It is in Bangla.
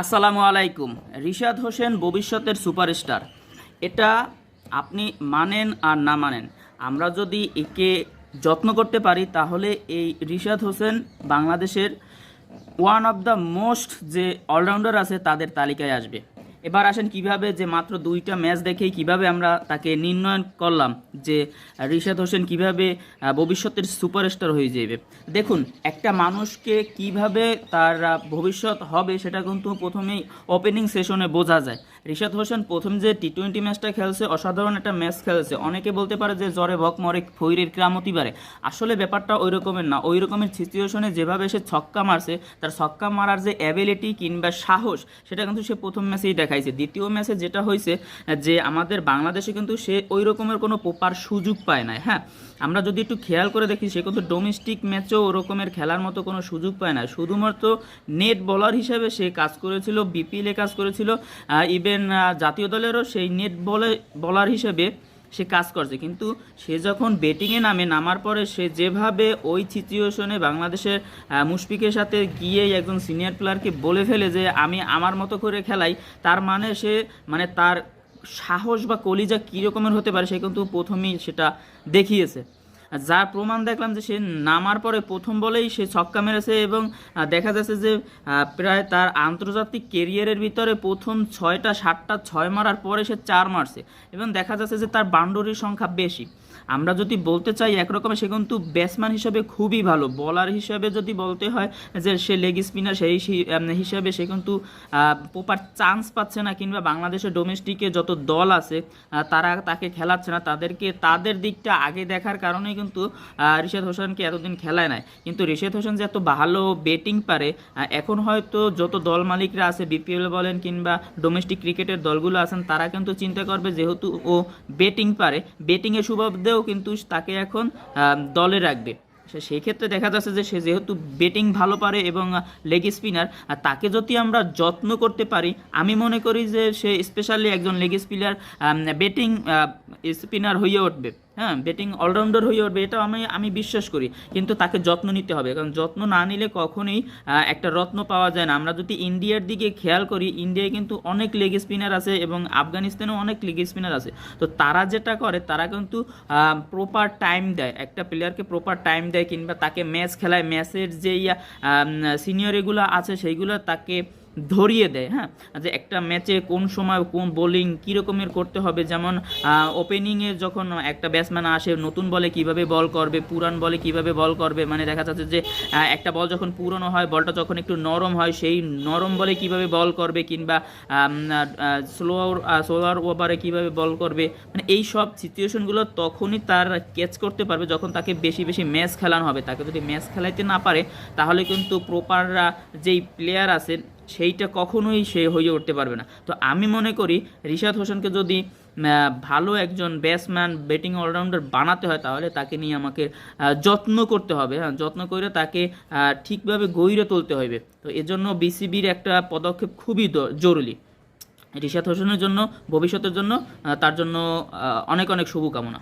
আসসালামু আলাইকুম। রিশাদ হোসেন ভবিষ্যতের সুপারস্টার। এটা আপনি মানেন আর না মানেন, আমরা যদি একে যত্ন করতে পারি, তাহলে এই রিশাদ হোসেন বাংলাদেশের ওয়ান অফ দ্য মোস্ট যে অলরাউন্ডার আছে, তাদের তালিকায় আসবে। এবার আসেন কীভাবে যে মাত্র দুইটা ম্যাচ দেখেই কীভাবে আমরা তাকে নির্ণয়ন করলাম যে রিশাদ হোসেন কীভাবে ভবিষ্যতের সুপারস্টার হয়ে যাবে দেখুন, একটা মানুষকে কীভাবে তার ভবিষ্যৎ হবে সেটা কিন্তু প্রথমেই ওপেনিং সেশনে বোঝা যায়। রিশাদ হোসেন প্রথম যে টি টোয়েন্টি ম্যাচটা খেলছে অসাধারণ একটা ম্যাচ খেলছে। অনেকে বলতে পারে যে জ্বরে ভক মরে ফৈরের ক্রামতি পারে আসলে ব্যাপারটা ওই রকমের না। ওই রকমের সিচুয়েশনে যেভাবে সে ছক্কা মারছে, তার ছক্কা মারার যে অ্যাবিলিটি কিংবা সাহস, সেটা কিন্তু সে প্রথম ম্যাচেই দেখাইছে। দ্বিতীয় ম্যাচে যেটা হয়েছে, যে আমাদের বাংলাদেশে কিন্তু সে ওই রকমের কোনো প্রপার সুযোগ পায় না হ্যাঁ? আমরা যদি একটু খেয়াল করে দেখি, সে কিন্তু ডোমেস্টিক ম্যাচেও ওরকমের খেলার মতো কোনো সুযোগ পায় না শুধুমাত্র নেট বলার হিসেবে সে কাজ করেছিল বিপিএলে কাজ করেছিল ইভেন জাতীয় দলেরও সেই নেট বলে, বলার হিসেবে সে কাজ করছে। কিন্তু সে যখন ব্যাটিংয়ে নামে, নামার পরে সে যেভাবে ওই সিচুয়েশনে বাংলাদেশের মুশফিকের সাথে গিয়ে একজন সিনিয়র প্লেয়ারকে বলে ফেলে যে, আমি আমার মতো করে খেলাই। তার মানে সে মানে তার সাহস বা কলিজা কী রকমের হতে পারে, সে কিন্তু প্রথমেই সেটা দেখিয়েছে। যার প্রমাণ দেখলাম যে সে নামার পরে প্রথম বলেই সে ছক্কা মেরেছে এবং দেখা যাচ্ছে যে প্রায় তার আন্তর্জাতিক কেরিয়ারের ভিতরে প্রথম ছয়টা, সাতটা, ছয় মারার পরে সে চার মারছে এবং দেখা যাচ্ছে যে তার বাউন্ডারির সংখ্যা বেশি। আমরা যদি বলতে চাই একরকমের সে কিন্তু ব্যাটসম্যান হিসেবে খুবই ভালো। বলার হিসাবে যদি বলতে হয় যে সে লেগ স্পিনার সেই হিসি- হিসাবে সে কিন্তু প্রপার চান্স পাচ্ছে না কিংবা বাংলাদেশের ডোমেস্টিকে যত দল আছে তারা তাকে খেলাচ্ছে না। তাদেরকে, তাদের দিকটা আগে দেখার কারণে কিন্তু আহ, রিশাদ হোসেনকে এতদিন খেলায় নাই। কিন্তু রিশাদ হোসেন যে এত ভালো ব্যাটিং পারে এখন হয়তো যত দল মালিকরা আছে বিপিএল বলেন কিংবা ডোমেস্টিক ক্রিকেটের দলগুলো আছেন তারা কিন্তু চিন্তা করবে যেহেতু ও ব্যাটিং পারে। ব্যাটিংয়ের সুবাদেও কিন্তু তাকে এখন দলে রাখবে। সেই ক্ষেত্রে দেখা যাচ্ছে যে সে যেহেতু ব্যাটিং ভালো পারে এবং লেগ স্পিনার তাকে যদি আমরা যত্ন করতে পারি আমি মনে করি যে সে স্পেশালি একজন লেগ স্পিনার ব্যাটিং স্পিনার হয়ে উঠবে। হ্যাঁ ব্যাটিং অলরাউন্ডার হয়ে উঠবে, এটা আমি আমি বিশ্বাস করি। কিন্তু তাকে যত্ন নিতে হবে, কারণ যত্ন না নিলে কখনোই একটা রত্ন পাওয়া যায় না। আমরা যদি ইন্ডিয়ার দিকে খেয়াল করি, ইন্ডিয়ায় কিন্তু অনেক লেগ স্পিনার আছে এবং আফগানিস্তানেও অনেক লেগ স্পিনার আছে। তো তারা যেটা করে, তারা কিন্তু প্রপার টাইম দেয়। একটা প্লেয়ারকে প্রপার টাইম দেয় কিংবা তাকে ম্যাচ খেলায় ম্যাচের যেই সিনিয়র এগুলো আছে, সেইগুলো তাকে ধরিয়ে দেয় হ্যাঁ? যে একটা ম্যাচে কোন সময় কোন বোলিং কীরকমের করতে হবে? যেমন ওপেনিংয়ে যখন একটা ব্যাটসম্যান আসে, নতুন বলে কীভাবে বল করবে, পুরান বলে কীভাবে বল করবে মানে দেখা যাচ্ছে যে একটা বল যখন পুরনো হয় বলটা যখন একটু নরম হয়, সেই নরম বলে কীভাবে বল করবে কিংবা স্লোয়ার স্লোয়ার ওভারে কীভাবে বল করবে মানে এই সব সিচুয়েশনগুলো তখনই তার ক্যাচ করতে পারবে যখন তাকে বেশি বেশি ম্যাচ খেলানো হবে। তাকে যদি ম্যাচ খেলাইতে না পারে, তাহলে কিন্তু প্রপার যেই প্লেয়ার আছে সেইটা কখনোই সে হয়ে উঠতে পারবে না। তো আমি মনে করি রিশাদ হোসেনকে যদি ভালো একজন ব্যাটসম্যান ব্যাটিং অলরাউন্ডার বানাতে হয়, তাহলে তাকে নিয়ে আমাকে যত্ন করতে হবে। হ্যাঁ যত্ন করে তাকে ঠিকভাবে গইরে তুলতে হবে। তো এজন্য বিসিবির একটা পদক্ষেপ খুবই জরুরি। রিশাদ হোসেনের জন্য, ভবিষ্যতের জন্য তার জন্য অনেক অনেক শুভকামনা।